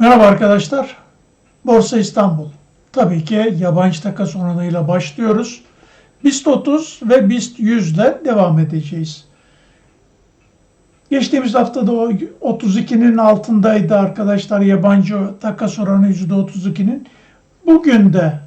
Merhaba arkadaşlar. Borsa İstanbul. Tabii ki yabancı takas oranıyla başlıyoruz. BIST 30 ve BIST 100 ile devam edeceğiz. Geçtiğimiz haftada o 32'nin altındaydı arkadaşlar yabancı takas oranı %32'nin. Bugün de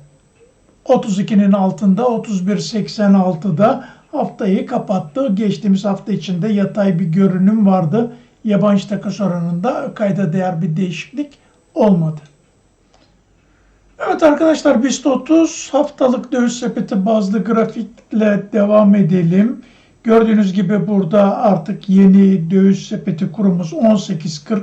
32'nin altında 31.86'da haftayı kapattı. Geçtiğimiz hafta içinde yatay bir görünüm vardı. Yabancı takas oranında kayda değer bir değişiklik olmadı. Evet arkadaşlar BIST 30 haftalık döviz sepeti bazlı grafikle devam edelim. Gördüğünüz gibi burada artık yeni döviz sepeti kurumuz 18.40.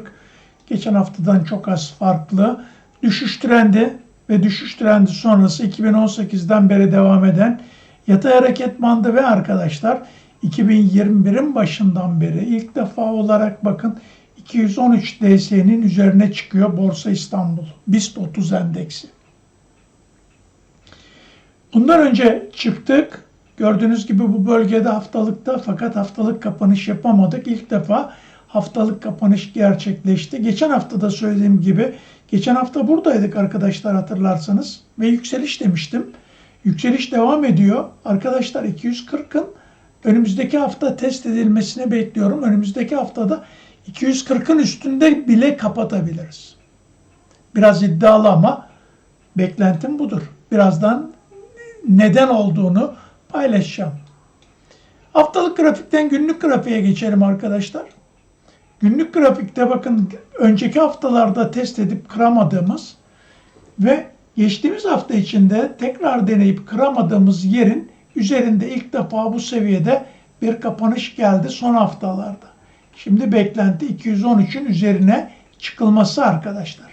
Geçen haftadan çok az farklı. Düşüş trendi ve düşüş trendi sonrası 2018'den beri devam eden yatay hareket bandı ve arkadaşlar 2021'in başından beri ilk defa olarak bakın 213 DS'nin üzerine çıkıyor Borsa İstanbul BIST 30 endeksi. Bundan önce çıktık. Gördüğünüz gibi bu bölgede haftalıkta fakat haftalık kapanış yapamadık. İlk defa haftalık kapanış gerçekleşti. Geçen hafta da söylediğim gibi geçen hafta buradaydık arkadaşlar hatırlarsanız ve yükseliş demiştim. Yükseliş devam ediyor. Arkadaşlar 240'ın önümüzdeki hafta test edilmesini bekliyorum. Önümüzdeki haftada 240'ın üstünde bile kapatabiliriz. Biraz iddialı ama beklentim budur. Birazdan neden olduğunu paylaşacağım. Haftalık grafikten günlük grafiğe geçelim arkadaşlar. Günlük grafikte bakın önceki haftalarda test edip kıramadığımız ve geçtiğimiz hafta içinde tekrar deneyip kıramadığımız yerin üzerinde ilk defa bu seviyede bir kapanış geldi son haftalarda. Şimdi beklenti 213'ün üzerine çıkılması arkadaşlar.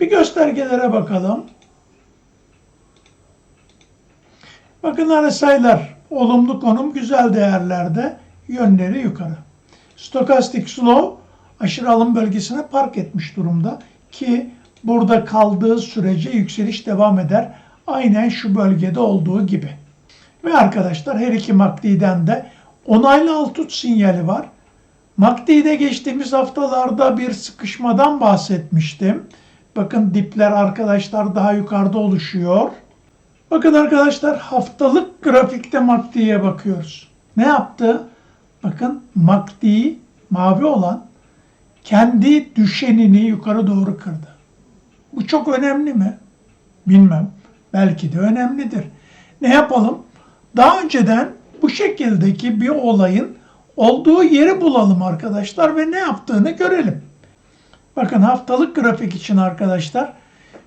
Bir göstergelere bakalım. Bakın RSI'lar olumlu konum güzel değerlerde yönleri yukarı. Stokastik slow aşırı alım bölgesine park etmiş durumda ki burada kaldığı sürece yükseliş devam eder. Aynen şu bölgede olduğu gibi. Ve arkadaşlar her iki MACD'den de onaylı alt tut sinyali var. MACD'de geçtiğimiz haftalarda bir sıkışmadan bahsetmiştim. Bakın dipler arkadaşlar daha yukarıda oluşuyor. Bakın arkadaşlar haftalık grafikte MACD'ye bakıyoruz. Ne yaptı? Bakın MACD mavi olan kendi düşenini yukarı doğru kırdı. Bu çok önemli mi? Bilmem. Belki de önemlidir. Ne yapalım? Daha önceden bu şekildeki bir olayın olduğu yeri bulalım arkadaşlar ve ne yaptığını görelim. Bakın haftalık grafik için arkadaşlar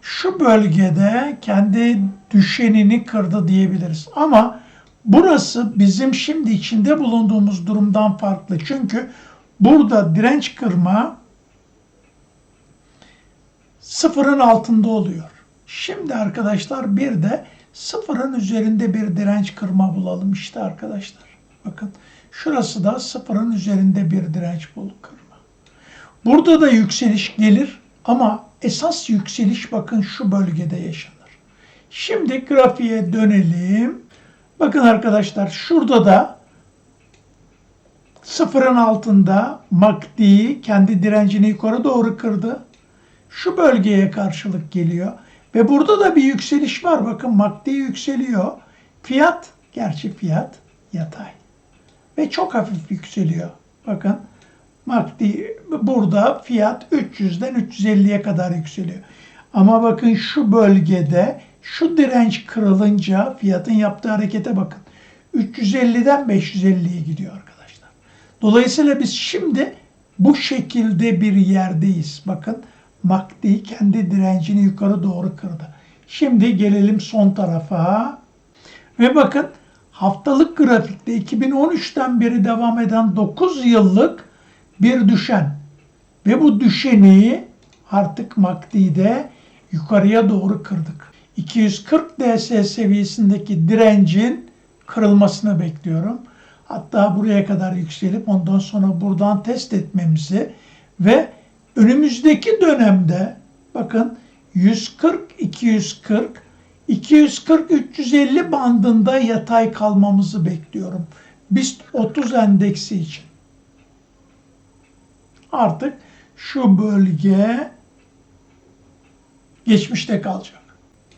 şu bölgede kendi düşenini kırdı diyebiliriz. Ama burası bizim şimdi içinde bulunduğumuz durumdan farklı. Çünkü burada direnç kırma sıfırın altında oluyor. Şimdi arkadaşlar bir de sıfırın üzerinde bir direnç kırma bulalım işte arkadaşlar. Bakın şurası da sıfırın üzerinde bir direnç bul kırma. Burada da yükseliş gelir ama esas yükseliş bakın şu bölgede yaşanır. Şimdi grafiğe dönelim. Bakın arkadaşlar şurada da sıfırın altında MACD kendi direncini yukarı doğru kırdı. Şu bölgeye karşılık geliyor. Ve burada da bir yükseliş var. Bakın MACD yükseliyor. Fiyat, gerçi fiyat yatay. Ve çok hafif yükseliyor. Bakın MACD burada fiyat 300'den 350'ye kadar yükseliyor. Ama bakın şu bölgede şu direnç kırılınca fiyatın yaptığı harekete bakın. 350'den 550'ye gidiyor arkadaşlar. Dolayısıyla biz şimdi bu şekilde bir yerdeyiz. Bakın MACD kendi direncini yukarı doğru kırdı. Şimdi gelelim son tarafa. Ve bakın haftalık grafikte 2013'ten beri devam eden 9 yıllık bir düşen. Ve bu düşeni artık MACD'de yukarıya doğru kırdık. 240 DS seviyesindeki direncin kırılmasını bekliyorum. Hatta buraya kadar yükselip ondan sonra buradan test etmemizi ve önümüzdeki dönemde bakın 140 240 240 350 bandında yatay kalmamızı bekliyorum. BIST 30 endeksi için. Artık şu bölge geçmişte kalacak.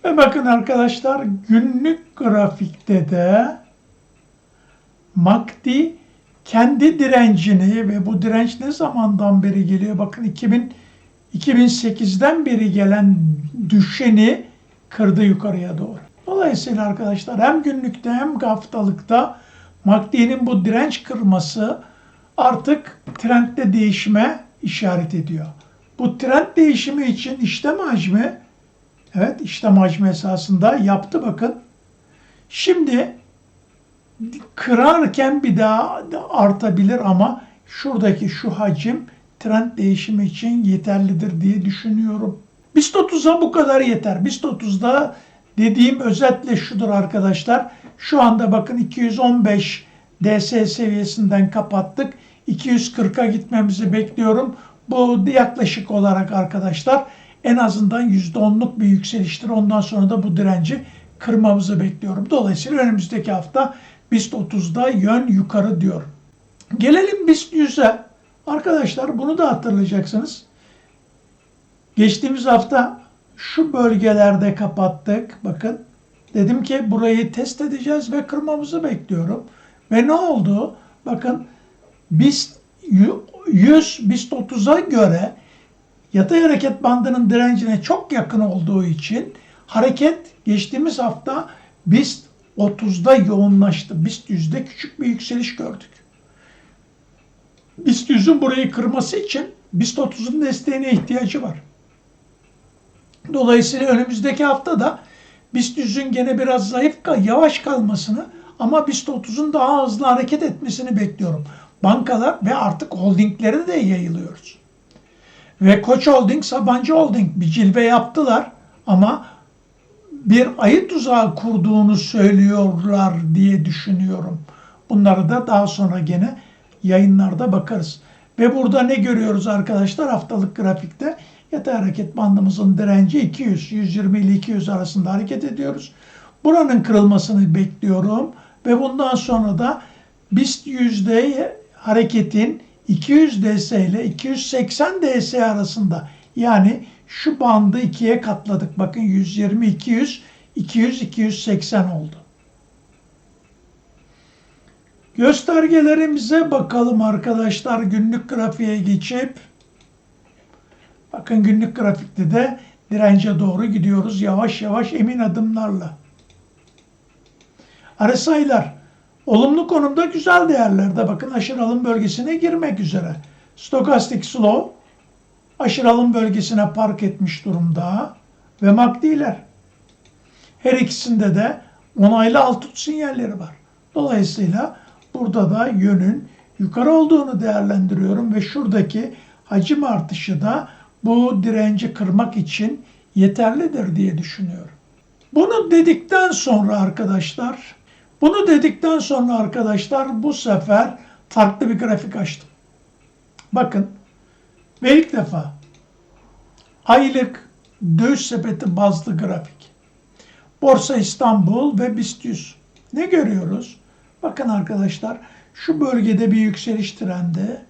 Ve bakın arkadaşlar günlük grafikte de MACD kendi direncini ve bu direnç ne zamandan beri geliyor? Bakın 2000 2008'den beri gelen düşeni kırdı yukarıya doğru. Dolayısıyla arkadaşlar hem günlükte hem haftalıkta MACD'nin bu direnç kırması artık trendde değişime işaret ediyor. Bu trend değişimi için işlem hacmi evet işlem hacmi esasında yaptı bakın. Şimdi kırarken bir daha artabilir ama şuradaki şu hacim trend değişimi için yeterlidir diye düşünüyorum. BIST 30'a bu kadar yeter. BIST 30'da dediğim özetle şudur arkadaşlar. Şu anda bakın 215 DS seviyesinden kapattık. 240'a gitmemizi bekliyorum. Bu yaklaşık olarak arkadaşlar en azından %10'luk bir yükseliştir. Ondan sonra da bu direnci kırmamızı bekliyorum. Dolayısıyla önümüzdeki hafta BIST 30'da yön yukarı diyorum. Gelelim BIST 100'e. Arkadaşlar bunu da hatırlayacaksınız. Geçtiğimiz hafta şu bölgelerde kapattık. Bakın dedim ki burayı test edeceğiz ve kırmamızı bekliyorum. Ve ne oldu? Bakın BIST 100 BIST 30'a göre yatay hareket bandının direncine çok yakın olduğu için hareket geçtiğimiz hafta BIST 30'da yoğunlaştı. BIST 100'de küçük bir yükseliş gördük. BIST 100'ün burayı kırması için BIST 30'un desteğine ihtiyacı var. Dolayısıyla önümüzdeki hafta da BIST 100'ün gene biraz zayıf, yavaş kalmasını ama BIST 30'un daha hızlı hareket etmesini bekliyorum. Bankalar ve artık holdinglere de yayılıyoruz. Ve Koç Holding, Sabancı Holding bir cilve yaptılar ama bir ayı tuzağı kurduğunu söylüyorlar diye düşünüyorum. Bunları da daha sonra gene yayınlarda bakarız. Ve burada ne görüyoruz arkadaşlar haftalık grafikte? Yatay hareket bandımızın direnci 200, 120 ile 200 arasında hareket ediyoruz. Buranın kırılmasını bekliyorum ve bundan sonra da BIST yüzde hareketin 200 DS ile 280 DS arasında yani şu bandı ikiye katladık. Bakın 120, 200, 200, 280 oldu. Göstergelerimize bakalım arkadaşlar günlük grafiğe geçip. Bakın günlük grafikte de dirence doğru gidiyoruz yavaş yavaş emin adımlarla. RSI'lar olumlu konumda güzel değerlerde. Bakın aşırı alım bölgesine girmek üzere. Stokastik slow aşırı alım bölgesine park etmiş durumda ve MACD'ler. Her ikisinde de onaylı alt tut sinyalleri var. Dolayısıyla burada da yönün yukarı olduğunu değerlendiriyorum ve şuradaki hacim artışı da bu direnci kırmak için yeterlidir diye düşünüyorum. Bunu dedikten sonra arkadaşlar, bunu dedikten sonra arkadaşlar bu sefer farklı bir grafik açtım. Bakın ve ilk defa aylık döviz sepeti bazlı grafik. Borsa İstanbul ve BIST 100. Ne görüyoruz? Bakın arkadaşlar şu bölgede bir yükseliş trendi.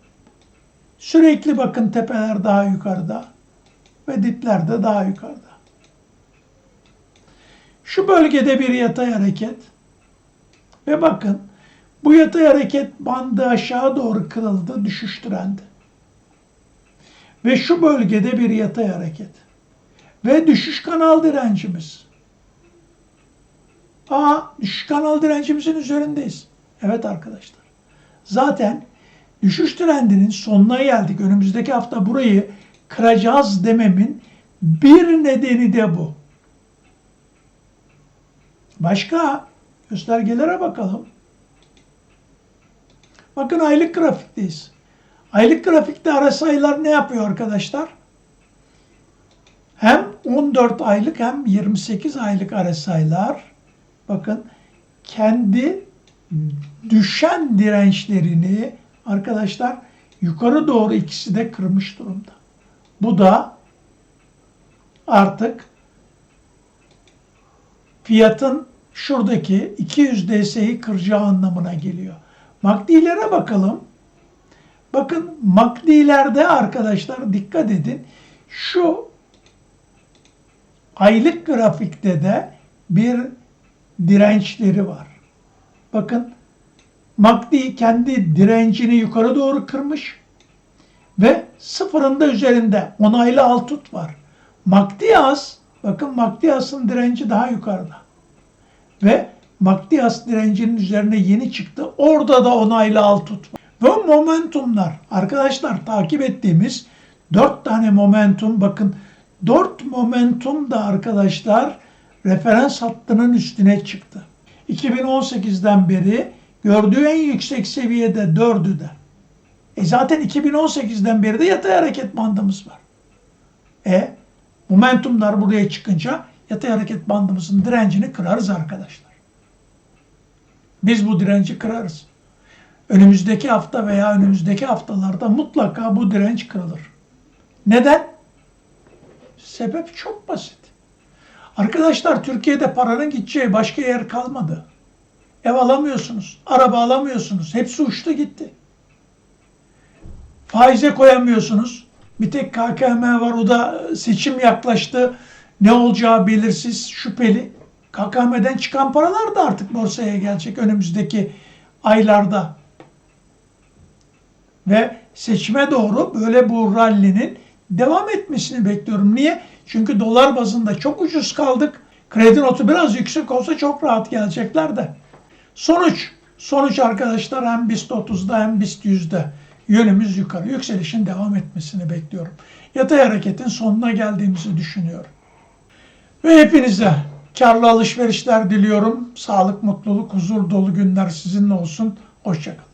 Sürekli bakın tepeler daha yukarıda ve dipler de daha yukarıda. Şu bölgede bir yatay hareket ve bakın bu yatay hareket bandı aşağı doğru kırıldı, düşüş trendi. Ve şu bölgede bir yatay hareket. Ve düşüş kanal direncimiz. Aa, düşüş kanal direncimizin üzerindeyiz. Evet arkadaşlar. Zaten düşüş trendinin sonuna geldik. Önümüzdeki hafta burayı kıracağız dememin bir nedeni de bu. Başka göstergelere bakalım. Bakın aylık grafikteyiz. Aylık grafikte ara sayılar ne yapıyor arkadaşlar? Hem 14 aylık hem 28 aylık ara sayılar bakın kendi düşen dirençlerini arkadaşlar yukarı doğru ikisi de kırmış durumda. Bu da artık fiyatın şuradaki 200 DS'yi kıracağı anlamına geliyor. MACD'lere bakalım. Bakın MACD'lerde arkadaşlar dikkat edin. Şu aylık grafikte de bir dirençleri var. Bakın MACD kendi direncini yukarı doğru kırmış ve sıfırında üzerinde onaylı al tut var. MACD-AS bakın MACD-AS'ın direnci daha yukarıda. Ve MACD-AS direncinin üzerine yeni çıktı. Orada da onaylı al tut var. Ve momentumlar arkadaşlar takip ettiğimiz 4 tane momentum bakın 4 momentum da arkadaşlar referans hattının üstüne çıktı. 2018'den beri gördüğü en yüksek seviyede 4'ü de. E zaten 2018'den beri de yatay hareket bandımız var. E momentumlar buraya çıkınca yatay hareket bandımızın direncini kırarız arkadaşlar. Biz bu direnci kırarız. Önümüzdeki hafta veya önümüzdeki haftalarda mutlaka bu direnç kırılır. Neden? Sebep çok basit. Arkadaşlar Türkiye'de paranın gideceği başka yer kalmadı. Ev alamıyorsunuz, araba alamıyorsunuz. Hepsi uçtu gitti. Faize koyamıyorsunuz. Bir tek KKM var o da seçim yaklaştı. Ne olacağı belirsiz, şüpheli. KKM'den çıkan paralar da artık borsaya gelecek önümüzdeki aylarda. Ve seçime doğru böyle bu rallinin devam etmesini bekliyorum. Niye? Çünkü dolar bazında çok ucuz kaldık. Kredi notu biraz yüksek olsa çok rahat gelecekler de. Sonuç, sonuç arkadaşlar hem BIST 30'da hem BIST 100'de yönümüz yukarı. Yükselişin devam etmesini bekliyorum. Yatay hareketin sonuna geldiğimizi düşünüyorum. Ve hepinize karlı alışverişler diliyorum. Sağlık, mutluluk, huzur dolu günler sizinle olsun. Hoşçakalın.